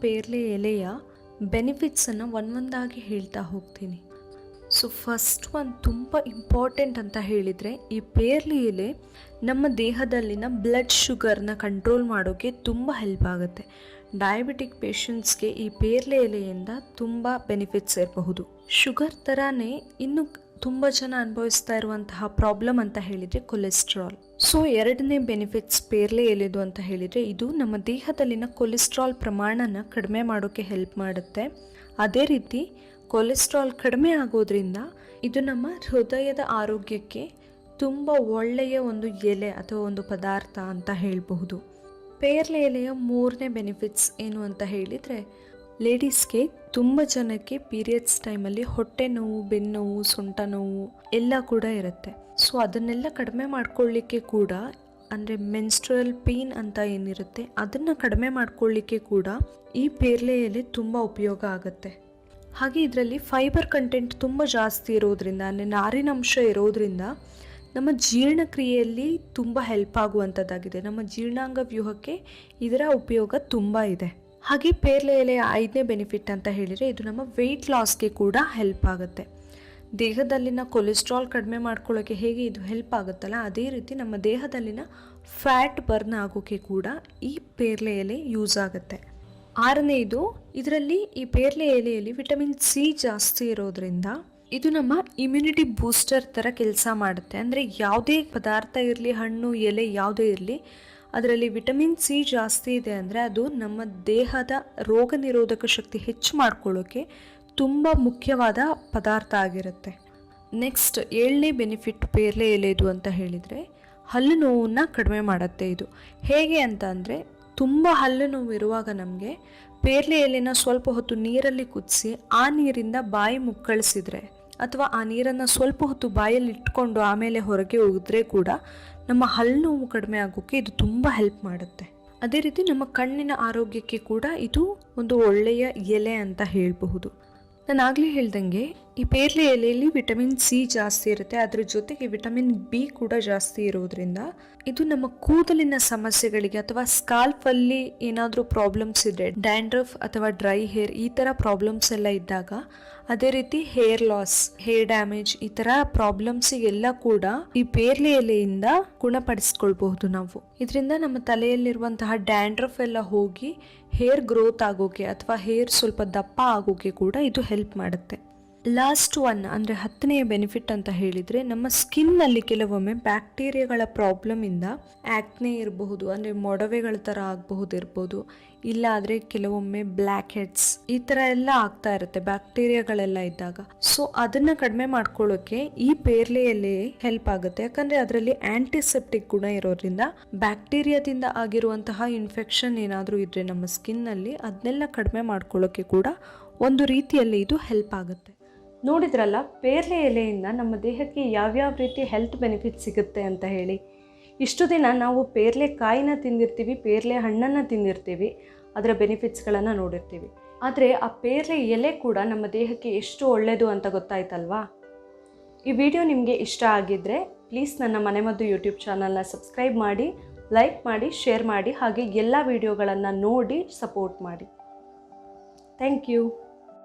ಪೇರ್ಲೆ ಎಲೆಯ ಬೆನಿಫಿಟ್ಸನ್ನು ಒಂದೊಂದಾಗಿ ಹೇಳ್ತಾ ಹೋಗ್ತೀನಿ. ಸೊ ಫಸ್ಟ್ ಒಂದು ತುಂಬ ಇಂಪಾರ್ಟೆಂಟ್ ಅಂತ ಹೇಳಿದರೆ, ಈ ಪೇರ್ಲಿ ಎಲೆ ನಮ್ಮ ದೇಹದಲ್ಲಿನ ಬ್ಲಡ್ ಶುಗರ್ನ ಕಂಟ್ರೋಲ್ ಮಾಡೋಕ್ಕೆ ತುಂಬ ಹೆಲ್ಪ್ ಆಗುತ್ತೆ. ಡಯಾಬಿಟಿಕ್ ಪೇಷಂಟ್ಸ್ಗೆ ಈ ಪೇರ್ಲೆ ಎಲೆಯಿಂದ ತುಂಬ ಬೆನಿಫಿಟ್ಸ್ ಇರಬಹುದು. ಶುಗರ್ ಥರನೇ ಇನ್ನು ತುಂಬ ಜನ ಅನುಭವಿಸ್ತಾ ಇರುವಂತಹ ಪ್ರಾಬ್ಲಮ್ ಅಂತ ಹೇಳಿದರೆ ಕೊಲೆಸ್ಟ್ರಾಲ್ ಸೊ ಎರಡನೇ ಬೆನಿಫಿಟ್ಸ್ ಪೇರ್ಲೆ ಎಲೆದು ಅಂತ ಹೇಳಿದರೆ ಇದು ನಮ್ಮ ದೇಹದಲ್ಲಿನ ಕೊಲೆಸ್ಟ್ರಾಲ್ ಪ್ರಮಾಣನ ಕಡಿಮೆ ಮಾಡೋಕ್ಕೆ ಹೆಲ್ಪ್ ಮಾಡುತ್ತೆ. ಅದೇ ರೀತಿ ಕೊಲೆಸ್ಟ್ರಾಲ್ ಕಡಿಮೆ ಆಗೋದ್ರಿಂದ ಇದು ನಮ್ಮ ಹೃದಯದ ಆರೋಗ್ಯಕ್ಕೆ ತುಂಬ ಒಳ್ಳೆಯ ಒಂದು ಎಲೆ ಅಥವಾ ಒಂದು ಪದಾರ್ಥ ಅಂತ ಹೇಳಬಹುದು. ಪೇರ್ಲೆ ಎಲೆಯ ಮೂರನೇ ಬೆನಿಫಿಟ್ಸ್ ಏನು ಅಂತ ಹೇಳಿದರೆ ಲೇಡೀಸ್ಗೆ ತುಂಬ ಜನಕ್ಕೆ ಪೀರಿಯಡ್ಸ್ ಟೈಮಲ್ಲಿ ಹೊಟ್ಟೆ ನೋವು ಬೆನ್ನೋವು ಸೊಂಟ ನೋವು ಎಲ್ಲ ಕೂಡ ಇರುತ್ತೆ. ಸೊ ಅದನ್ನೆಲ್ಲ ಕಡಿಮೆ ಮಾಡ್ಕೊಳ್ಳಿಕ್ಕೆ ಕೂಡ, ಅಂದರೆ ಮೆನ್ಸ್ಟ್ರಲ್ ಪೇನ್ ಅಂತ ಏನಿರುತ್ತೆ, ಅದನ್ನು ಕಡಿಮೆ ಮಾಡ್ಕೊಳ್ಳಿಕ್ಕೆ ಕೂಡ ಈ ಪೇರ್ಲೆಯಲ್ಲಿ ತುಂಬ ಉಪಯೋಗ ಆಗುತ್ತೆ. ಹಾಗೆ ಇದರಲ್ಲಿ ಫೈಬರ್ ಕಂಟೆಂಟ್ ತುಂಬ ಜಾಸ್ತಿ ಇರೋದ್ರಿಂದ, ಅಂದರೆ ನಾರಿನಂಶ ಇರೋದ್ರಿಂದ ನಮ್ಮ ಜೀರ್ಣಕ್ರಿಯೆಯಲ್ಲಿ ತುಂಬ ಹೆಲ್ಪ್ ಆಗುವಂಥದ್ದಾಗಿದೆ. ನಮ್ಮ ಜೀರ್ಣಾಂಗ ವ್ಯೂಹಕ್ಕೆ ಇದರ ಉಪಯೋಗ ತುಂಬ ಇದೆ. ಹಾಗೆ ಪೇರ್ಲೆ ಎಲೆಯ ಐದನೇ ಬೆನಿಫಿಟ್ ಅಂತ ಹೇಳಿದರೆ ಇದು ನಮ್ಮ ವೆಯ್ಟ್ ಲಾಸ್ಗೆ ಕೂಡ ಹೆಲ್ಪ್ ಆಗುತ್ತೆ. ದೇಹದಲ್ಲಿನ ಕೊಲೆಸ್ಟ್ರಾಲ್ ಕಡಿಮೆ ಮಾಡ್ಕೊಳ್ಳೋಕ್ಕೆ ಹೇಗೆ ಇದು ಹೆಲ್ಪ್ ಆಗುತ್ತಲ್ಲ, ಅದೇ ರೀತಿ ನಮ್ಮ ದೇಹದಲ್ಲಿನ ಫ್ಯಾಟ್ ಬರ್ನ್ ಆಗೋಕ್ಕೆ ಕೂಡ ಈ ಪೇರ್ಲೆ ಎಲೆ ಯೂಸ್ ಆಗುತ್ತೆ. ಆರನೇದು, ಇದರಲ್ಲಿ ಈ ಪೇರ್ಲೆ ಎಲೆಯಲ್ಲಿ ವಿಟಮಿನ್ ಸಿ ಜಾಸ್ತಿ ಇರೋದ್ರಿಂದ ಇದು ನಮ್ಮ ಇಮ್ಯುನಿಟಿ ಬೂಸ್ಟರ್ ಥರ ಕೆಲಸ ಮಾಡುತ್ತೆ. ಅಂದರೆ ಯಾವುದೇ ಪದಾರ್ಥ ಇರಲಿ, ಹಣ್ಣು, ಎಲೆ ಯಾವುದೇ ಇರಲಿ ಅದರಲ್ಲಿ ವಿಟಮಿನ್ ಸಿ ಜಾಸ್ತಿ ಇದೆ ಅಂದರೆ ಅದು ನಮ್ಮ ದೇಹದ ರೋಗ ನಿರೋಧಕ ಶಕ್ತಿ ಹೆಚ್ಚು ಮಾಡ್ಕೊಳ್ಳೋಕ್ಕೆ ತುಂಬ ಮುಖ್ಯವಾದ ಪದಾರ್ಥ ಆಗಿರುತ್ತೆ. ನೆಕ್ಸ್ಟ್ ಏಳನೇ ಬೆನಿಫಿಟ್ ಪೇರ್ಲೆ ಎಲೆದು ಅಂತ ಹೇಳಿದರೆ ಹಲ್ಲು ನೋವನ್ನು ಕಡಿಮೆ ಮಾಡುತ್ತೆ ಇದು. ಹೇಗೆ ಅಂತ ಅಂದರೆ ತುಂಬ ಹಲ್ಲು ನೋವು ಇರುವಾಗ ನಮಗೆ ಪೇರ್ಲೆ ಎಲೆನ ಸ್ವಲ್ಪ ಹೊತ್ತು ನೀರಲ್ಲಿ ಕುದಿಸಿ ಆ ನೀರಿಂದ ಬಾಯಿ ಮುಕ್ಕಳಿಸಿದ್ರೆ ಅಥವಾ ಆ ನೀರನ್ನು ಸ್ವಲ್ಪ ಹೊತ್ತು ಬಾಯಲ್ಲಿ ಇಟ್ಕೊಂಡು ಆಮೇಲೆ ಹೊರಗೆ ಹೋಗಿದ್ರೆ ಕೂಡ ನಮ್ಮ ಹಲ್ಲು ನೋವು ಕಡಿಮೆ ಆಗೋಕ್ಕೆ ಇದು ತುಂಬ ಹೆಲ್ಪ್ ಮಾಡುತ್ತೆ. ಅದೇ ರೀತಿ ನಮ್ಮ ಕಣ್ಣಿನ ಆರೋಗ್ಯಕ್ಕೆ ಕೂಡ ಇದು ಒಂದು ಒಳ್ಳೆಯ ಎಲೆ ಅಂತ ಹೇಳಬಹುದು. ನಾನು ಆಗಲೇ ಹೇಳ್ದಂಗೆ ಈ ಪೇರ್ಲೆ ಎಲೆಯಲ್ಲಿ ವಿಟಮಿನ್ ಸಿ ಜಾಸ್ತಿ ಇರುತ್ತೆ. ಅದ್ರ ಜೊತೆಗೆ ವಿಟಮಿನ್ ಬಿ ಕೂಡ ಜಾಸ್ತಿ ಇರೋದ್ರಿಂದ ಇದು ನಮ್ಮ ಕೂದಲಿನ ಸಮಸ್ಯೆಗಳಿಗೆ ಅಥವಾ ಸ್ಕಾಲ್ಫಲ್ಲಿ ಏನಾದರೂ ಪ್ರಾಬ್ಲಮ್ಸ್ ಇದೆ ಡ್ಯಾಂಡ್ರಫ್ ಅಥವಾ ಡ್ರೈ ಹೇರ್ ಈ ತರ ಪ್ರಾಬ್ಲಮ್ಸ್ ಎಲ್ಲ ಇದ್ದಾಗ ಅದೇ ರೀತಿ ಹೇರ್ ಲಾಸ್, ಹೇರ್ ಡ್ಯಾಮೇಜ್ ಈ ತರ ಪ್ರಾಬ್ಲಮ್ಸ್ ಎಲ್ಲ ಕೂಡ ಈ ಪೇರ್ಲೆ ಎಲೆಯಿಂದ ಗುಣಪಡಿಸ್ಕೊಳ್ಬಹುದು ನಾವು. ಇದರಿಂದ ನಮ್ಮ ತಲೆಯಲ್ಲಿರುವಂತಹ ಡ್ಯಾಂಡ್ರಫ್ ಎಲ್ಲ ಹೋಗಿ ಹೇರ್ ಗ್ರೋತ್ ಆಗೋಕೆ ಅಥವಾ ಹೇರ್ ಸ್ವಲ್ಪ ದಪ್ಪ ಆಗೋಕೆ ಕೂಡ ಇದು ಹೆಲ್ಪ್ ಮಾಡುತ್ತೆ. ಲಾಸ್ಟ್ ಒನ್ ಅಂದರೆ ಹತ್ತನೆಯ ಬೆನಿಫಿಟ್ ಅಂತ ಹೇಳಿದರೆ, ನಮ್ಮ ಸ್ಕಿನ್ನಲ್ಲಿ ಕೆಲವೊಮ್ಮೆ ಬ್ಯಾಕ್ಟೀರಿಯಾಗಳ ಪ್ರಾಬ್ಲಮಿಂದ ಆ್ಯಕ್ನೆ ಇರಬಹುದು, ಅಂದರೆ ಮೊಡವೆಗಳ ಥರ ಆಗಬಹುದು ಇರ್ಬೋದು ಇಲ್ಲ ಆದರೆ ಕೆಲವೊಮ್ಮೆ ಬ್ಲ್ಯಾಕ್ ಹೆಡ್ಸ್ ಈ ಥರ ಎಲ್ಲ ಆಗ್ತಾ ಇರುತ್ತೆ ಬ್ಯಾಕ್ಟೀರಿಯಾಗಳೆಲ್ಲ ಇದ್ದಾಗ. ಸೊ ಅದನ್ನು ಕಡಿಮೆ ಮಾಡ್ಕೊಳ್ಳೋಕೆ ಈ ಪೇರ್ಲೆಯಲ್ಲಿ ಹೆಲ್ಪ್ ಆಗುತ್ತೆ. ಯಾಕಂದರೆ ಅದರಲ್ಲಿ ಆ್ಯಂಟಿಸೆಪ್ಟಿಕ್ ಗುಣ ಇರೋದ್ರಿಂದ ಬ್ಯಾಕ್ಟೀರಿಯಾದಿಂದ ಆಗಿರುವಂತಹ ಇನ್ಫೆಕ್ಷನ್ ಏನಾದರೂ ಇದ್ದರೆ ನಮ್ಮ ಸ್ಕಿನ್ನಲ್ಲಿ ಅದನ್ನೆಲ್ಲ ಕಡಿಮೆ ಮಾಡ್ಕೊಳ್ಳೋಕೆ ಕೂಡ ಒಂದು ರೀತಿಯಲ್ಲಿ ಇದು ಹೆಲ್ಪ್ ಆಗುತ್ತೆ. ನೋಡಿದ್ರಲ್ಲ, ಪೇರ್ಲೆ ಎಲೆಯಿಂದ ನಮ್ಮ ದೇಹಕ್ಕೆ ಯಾವ್ಯಾವ ರೀತಿ ಹೆಲ್ತ್ ಬೆನಿಫಿಟ್ ಸಿಗುತ್ತೆ ಅಂತ ಹೇಳಿ. ಇಷ್ಟು ದಿನ ನಾವು ಪೇರ್ಲೆ ಕಾಯಿನ ತಿಂದಿರ್ತೀವಿ, ಪೇರ್ಲೆ ಹಣ್ಣನ್ನು ತಿಂದಿರ್ತೀವಿ, ಅದರ ಬೆನಿಫಿಟ್ಸ್ಗಳನ್ನು ನೋಡಿರ್ತೀವಿ. ಆದರೆ ಆ ಪೇರ್ಲೆ ಎಲೆ ಕೂಡ ನಮ್ಮ ದೇಹಕ್ಕೆ ಎಷ್ಟು ಒಳ್ಳೆಯದು ಅಂತ ಗೊತ್ತಾಯ್ತಲ್ವಾ? ಈ ವಿಡಿಯೋ ನಿಮಗೆ ಇಷ್ಟ ಆಗಿದ್ದರೆ ಪ್ಲೀಸ್ ನನ್ನ ಮನೆಮದ್ದು ಯೂಟ್ಯೂಬ್ ಚಾನಲ್ನ ಸಬ್ಸ್ಕ್ರೈಬ್ ಮಾಡಿ ಲೈಕ್ ಮಾಡಿ ಶೇರ್ ಮಾಡಿ, ಹಾಗೆ ಎಲ್ಲ ವಿಡಿಯೋಗಳನ್ನು ನೋಡಿ ಸಪೋರ್ಟ್ ಮಾಡಿ. Thank you